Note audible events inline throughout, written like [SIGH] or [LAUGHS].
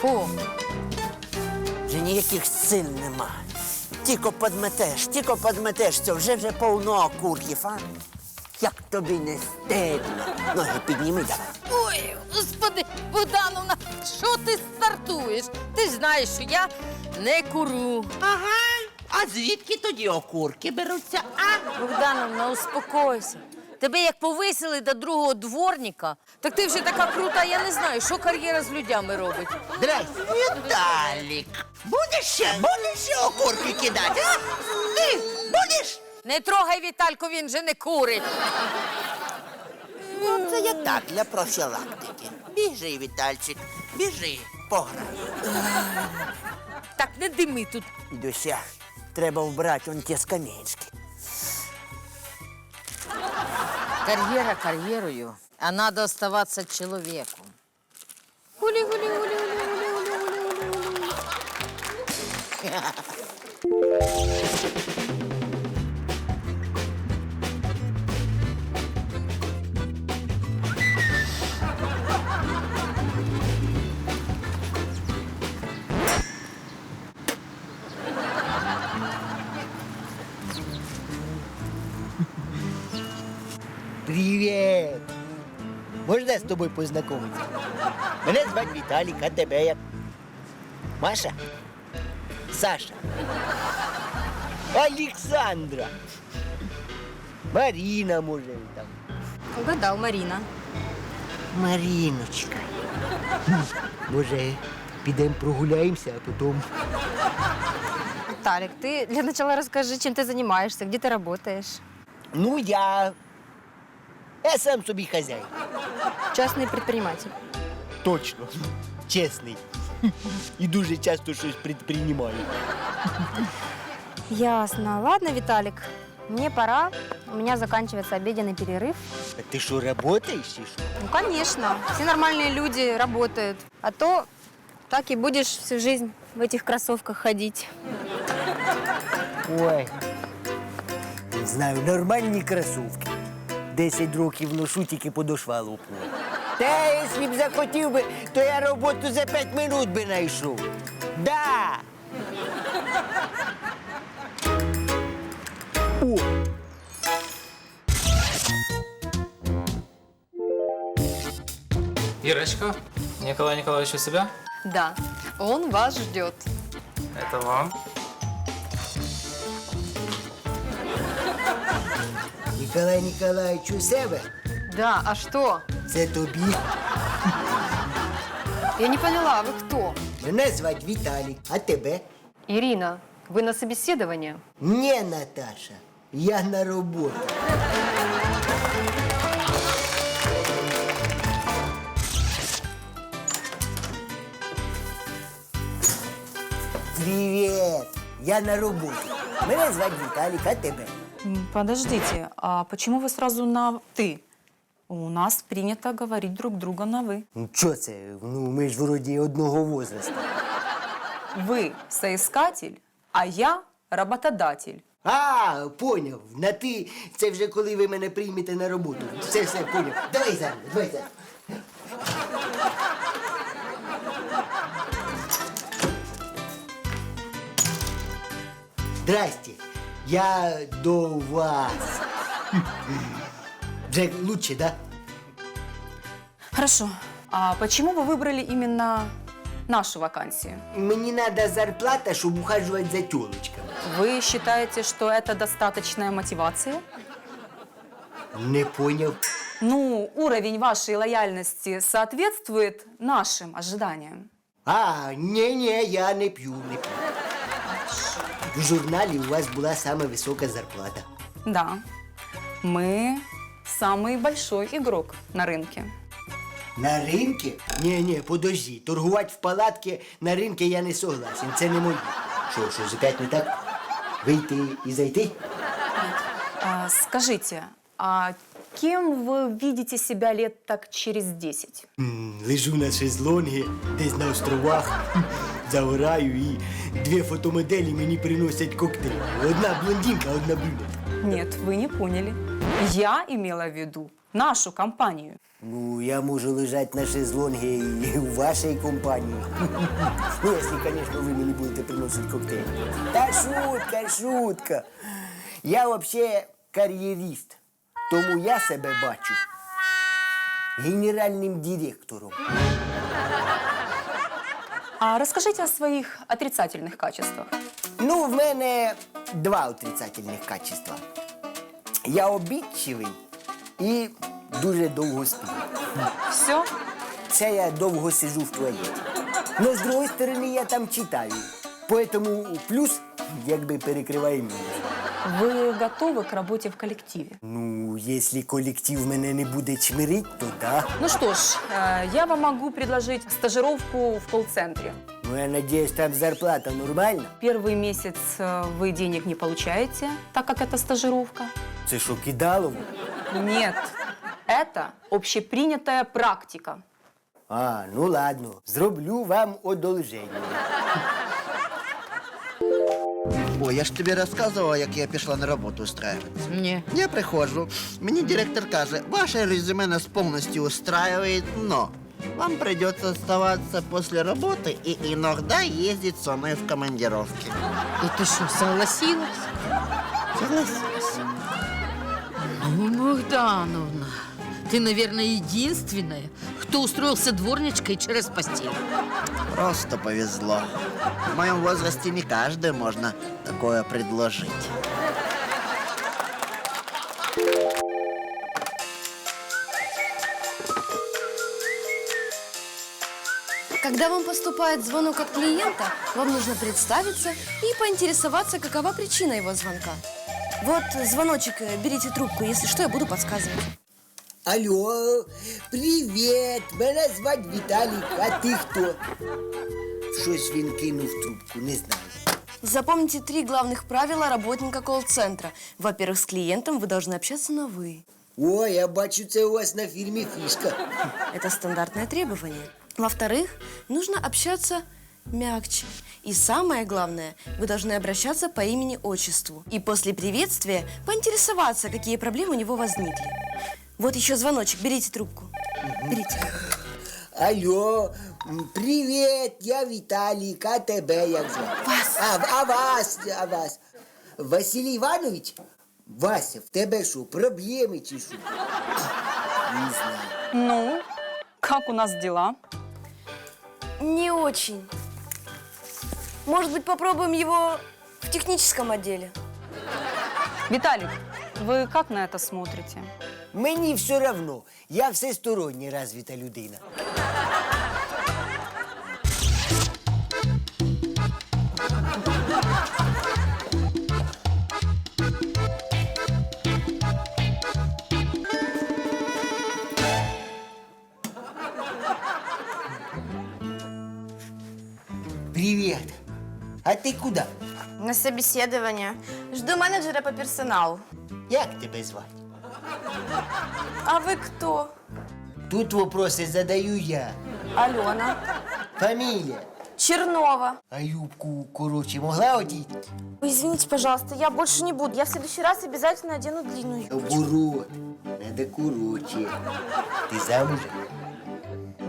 Фу. Вже ніяких сил нема. Тільки подметеш, тільки подметеш, це вже вже повно окурків, а? Як тобі не стидно? Ноги підніми давай. Ой, господи, Богдановна, що ти стартуєш? Ти ж знаєш, що я не курю. Ага. А звідки тоді окурки беруться? А? Богдановна, успокойся. Тебе як повисили до другого дворника, так ти вже така крута, я не знаю, що кар'єра з людьми робить. Здрасте. Віталік. Будеш ще, будеш ще окурки кидати, а? Ти будеш? Не трогай Вітальку, він же не курить. Ну, це я так, для профілактики. Біжи, Вітальчик, біжи, пограй. Так не дими тут. Дідуся, треба вбрати он ті скамеечки. Карьера карьерою, а надо оставаться человеком. Гули, гули, гули, гули, гули, гули, гули, гули. [LAUGHS] Привіт! Можна з тобою познайомитися? Мене звати Віталік, а тебе як? Маша? Саша? Олександра? Маріна, може, там. Угадал, Марина. Маріночка. Може, підемо прогуляємося, а потім. Тарик, ты для начала расскажи, чем ты занимаешься, где ты работаешь. Ну, я. Я сам собі хазяїн. Частный предприниматель. Точно. Чесний. І дуже часто щось предприймаю. Ясно. Ладно, Виталик, мне пора. У меня заканчивается обеденный перерыв. А ти що, работаєш чи що? Ну, конечно. Все нормальные люди работают. А то так и будешь всю жизнь в этих кроссовках ходить. Ой. Не знаю, нормальні кросівки. Десять років ношу, тільки подошва лопнула. Та якщо б захотів би, то я роботу за п'ять минут би знайшов. Да. О, Ирочка, Николай Николаевич у себя? Да, он вас ждет. Это вам. Ніколай Ніколаївич у себе? Да, а что? Це тобі. Я не поняла, вы кто? Мене звать Віталій, а тебе? Ирина, вы на собеседование? Ні, Наташа, я на роботу. Привіт! Я на роботі. Мене звать Віталік, а тебе? М, Подождите, а почему вы сразу на «ты»? У нас принято говорить друг друга на «вы». Ну, чо це? Ну, ми ж вроді одного возрасту. Вы соискатель, а я работодатель. А, поняв. На ти це вже коли ви мене приймете на роботу. Все, все, поняв. Давай зараз, давай зараз. Здрасте, я до вас. Вже лучше, да? Хорошо. А почему вы выбрали именно нашу вакансию? Мені треба зарплата, щоб ухажувати за тілочками. Вы считаете, что это достаточная мотивация? Не поняв. Ну, уровень вашей лояльности соответствует нашим ожиданиям. А, ні-ні, я не п'ю, не п'ю. В журналі у вас була сама висока зарплата. Да, мы самый большой игрок на рынке. На ринки? Ні, ні, подожди. Торгувати в палатки на ринки я не согласен. Це не моє. Що, що, опять не так? Вийти і зайти? А, скажите, а кем вы видите себя лет так через 10? М, Лежу на шезлонгі, десь на островах, [LAUGHS] загораю і дві фотомоделі мені приносять коктейль. Одна блондинка, одна брюнетка. Нет, вы не поняли. Я имела в виду нашу компанию. Ну, я можу лежати на шезлонгі і у вашій компанії. Ну, якщо, звісно, ви мені будете приносити коктейль. Та шутка, шутка. Я взагалі кар'єрист, Тому я себе бачу генеральним директором. А расскажите о своих отрицательных качествах. Ну, в мене два отрицательних качества. Я обідчивий і дуже довго сплю. Все? Це я довго сижу в туалеті. Но з другої сторони я там читаю. Поэтому плюс якби перекриває мінус. Вы готовы к работе в коллективе? Ну, якщо колектив мене не буде чмирить, то да. Ну что ж, э, я вам могу предложить стажировку в колл-центре. Ну, я надіюсь, там зарплата нормальна. Первый месяц э, вы денег не получаете, так как это стажировка. Це що, кидалово? Нет, это общепринятая практика. А, ну ладно, зроблю вам одолження. О, я ж тобі розказувала, як я пішла на роботу устраиватися. Ні. Я приходжу, мені директор каже, ваше резюме нас повністю устраивает, но вам придется оставаться после работы и иногда ездить со мной в командировки. І ти що, согласилась? Согласилась. Ну, Богдановна, ты, наверное, единственная, кто устроился дворничкой через постель. Просто повезло. В моем возрасте не каждый можно такое предложить. Когда вам поступает звонок от клиента, вам нужно представиться и поинтересоваться, какова причина его звонка. Вот звоночек, э, берите трубку, если что, я буду подсказывать. Алло, привіт! Мене звать Віталік, а ти хто? Щось він кинув трубку, не знаю. Запомните три главных правила работника колл-центра. Во-первых, с клиентом вы должны общаться на «вы». О, я бачу, це у вас на фірмі фішка. Это стандартное требование. Во-вторых, нужно общаться мягче. И самое главное, вы должны обращаться по имени-отчеству. И после приветствия поинтересоваться, какие проблемы у него возникли. Вот еще звоночек, берите трубку. Берите. Алло, м, привіт, я Віталік, а тебе як звати? Вас. А, а вас, а вас. Василій Іванович? Вася, в тебе що, проблеми чи що? Не знаю. Ну, как у нас дела? Не очень. Может быть, попробуем его в техническом отделе? Виталик, вы как на это смотрите? Мені все равно, я всестороння розвита людина. Привет. А ти куди? На собеседование. Жду менеджера по персоналу. Як тебе звати? А вы кто? Тут вопроси задаю я. Алена. Фамілія. Чернова. А юбку, коротше, могла одіти? Ой, Извините, пожалуйста, я больше не буду. Я в следующий раз обязательно одену длинную юбку. Наоборот, надо коротше. Ти замужем?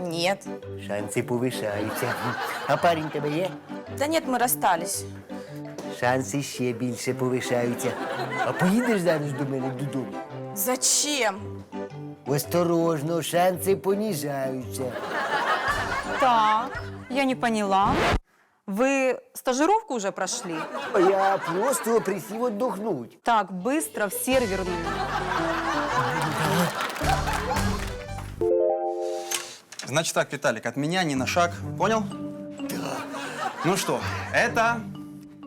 Нет. Шанси повишаються. А парень тебе є? Да нет, мы расстались. Шанси ще більше повишаються. А поїдеш зараз до мене додому? Зачем? Осторожно, шанси поніжаються. Так, я не поняла. Вы стажировку уже прошли? Я просто присів отдохнуть. Так, быстро в серверную. Значит так, Виталик, от меня ни на шаг, понял? Да. Ну что, это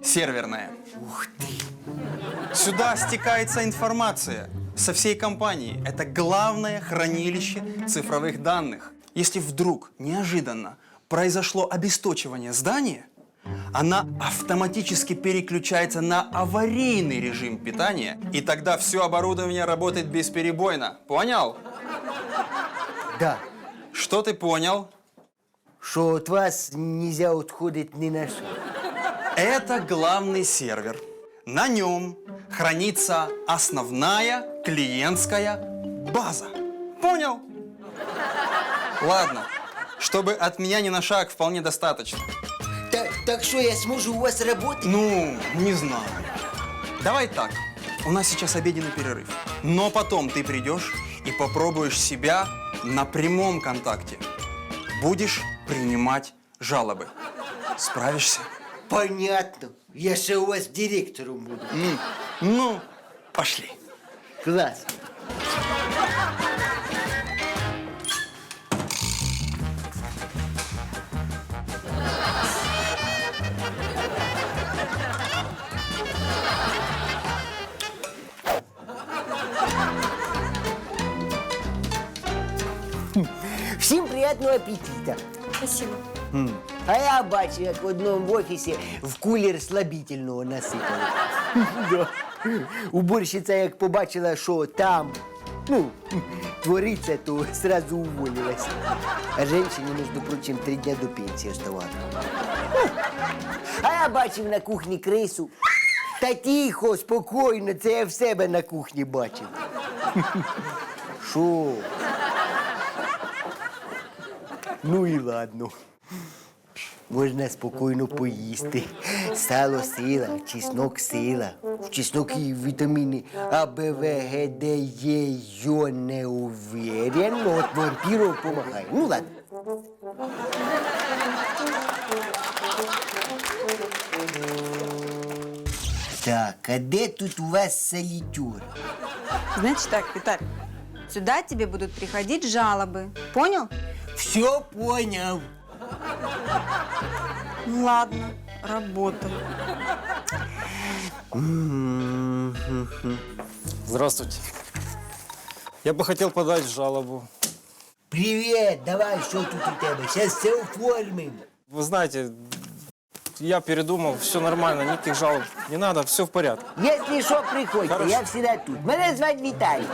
серверная. Ух ты. Сюда стекается информация со всей компании. Это главное хранилище цифровых данных. Если вдруг неожиданно произошло обесточивание здания, она автоматически переключается на аварийный режим питания, и тогда все оборудование работает бесперебойно. Понял? Да. Что ты понял? Що від вас нельзя відходити ні на що. Это главный сервер. На нем хранится основная клиентская база. Понял? Ладно. Чтобы от меня ни на шаг вполне достаточно. Так, так що я зможу у вас працювати? Ну, не знаю. Давай так. У нас сейчас обеденный перерыв. Но потом ты придешь и попробуешь себя на прямом контакте. Будешь принимать жалобы. Справишься? Понятно. Я ще у вас директором буду. Ну, пошли. Клас. Всім приятного аппетита. Спасибо. А я бачу, як в одному в офісі в кулер слабительного насипали. [LAUGHS] Да. Уборщиця, як побачила, що там ну, твориться, то сразу уволилась. А женщині, між прочим, три дня до пенсії оставалось. А я бачив на кухні крису. Та тихо, спокійно, це я в себе на кухні бачив. [LAUGHS] Що? Ну і ладно. Можна спокійно поїсти. Сало сила, чеснок сила. В чеснок і вітаміни А, Б, В, Г, Д, Е, Йо не уверен, от вампіру помагає. Ну ладно. Так, а де тут у вас солітюр? Значит так, Виталий, сюда тебе будут приходить жалобы. Понял? Все понял. Ну ладно, работа. Здравствуйте. Я бы хотел подать жалобу. Привіт, давай, що тут у тебе? Зараз все оформимо. Вы знаете, я передумал, все нормально, никаких жалоб не надо, все в порядке. Якщо що, приходьте, Хорошо. я всегда тут. Мене звати Віталій.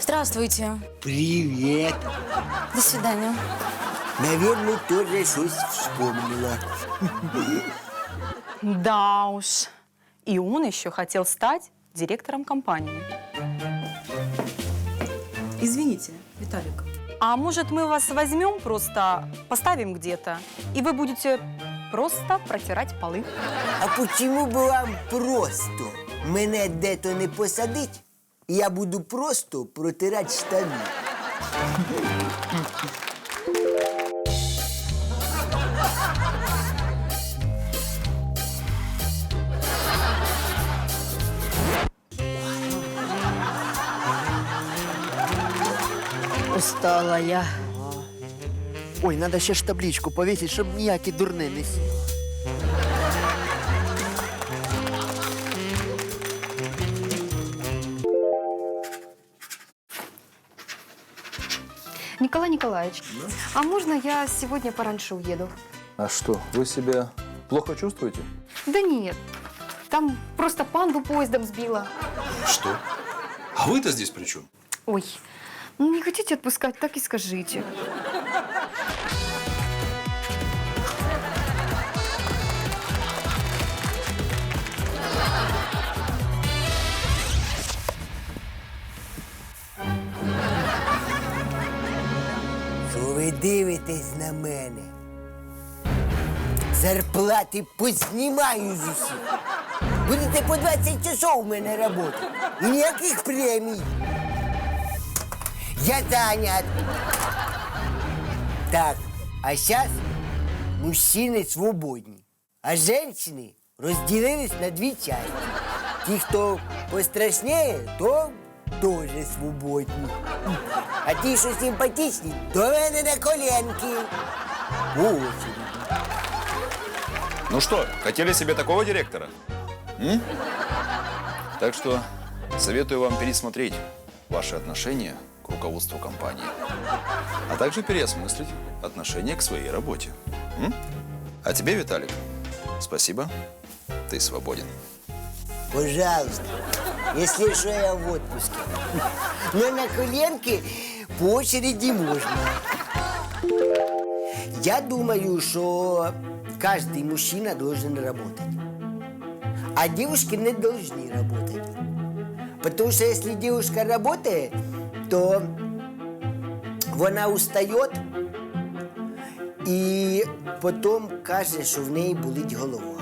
Здравствуйте. Привіт. До свидания. Наверное, тоже щось вспомнила. Да уж. И он еще хотел стать директором компании. Извините, Виталик. А может, мы вас возьмем просто, поставим где-то, и вы будете просто протирать полы? А почему бы вам просто мене де-то не посадить, я буду просто протирати штани? Устала я. Ой, надо ще ж табличку повісити, щоб ніякі дурни не сіли. Николай Николаевич, а можно я сегодня пораньше уеду? А что, вы себя плохо чувствуете? Да нет, там просто панду поездом сбила. Что? А вы-то здесь при чем? Ой, ну не хотите отпускать, так и скажите. Що ви дивитесь на мене? Зарплати познімаю з усіх. Будете по 20 часов у мене працювати. І ніяких премій. Я занят. Так, а зараз мужчини свободні, а жінки розділились на дві частини. Ті, хто пострашніє, то теж свободні. А ті, що симпатичні, до мене на коленки. По очереді. Ну что, хотели себе такого директора? М? Так что советую вам пересмотреть ваши отношения к руководству компании, а также переосмыслить отношение к своей работе. М? А тебе, Виталик, спасибо, ты свободен. Пожалуйста, если что, я в отпуске. Но на коленки по очереди можно. Я думаю, что каждый мужчина должен работать. А девушки не должны работать. Потому что если девушка работает, то вона устає і потім каже, що в неї болить голова.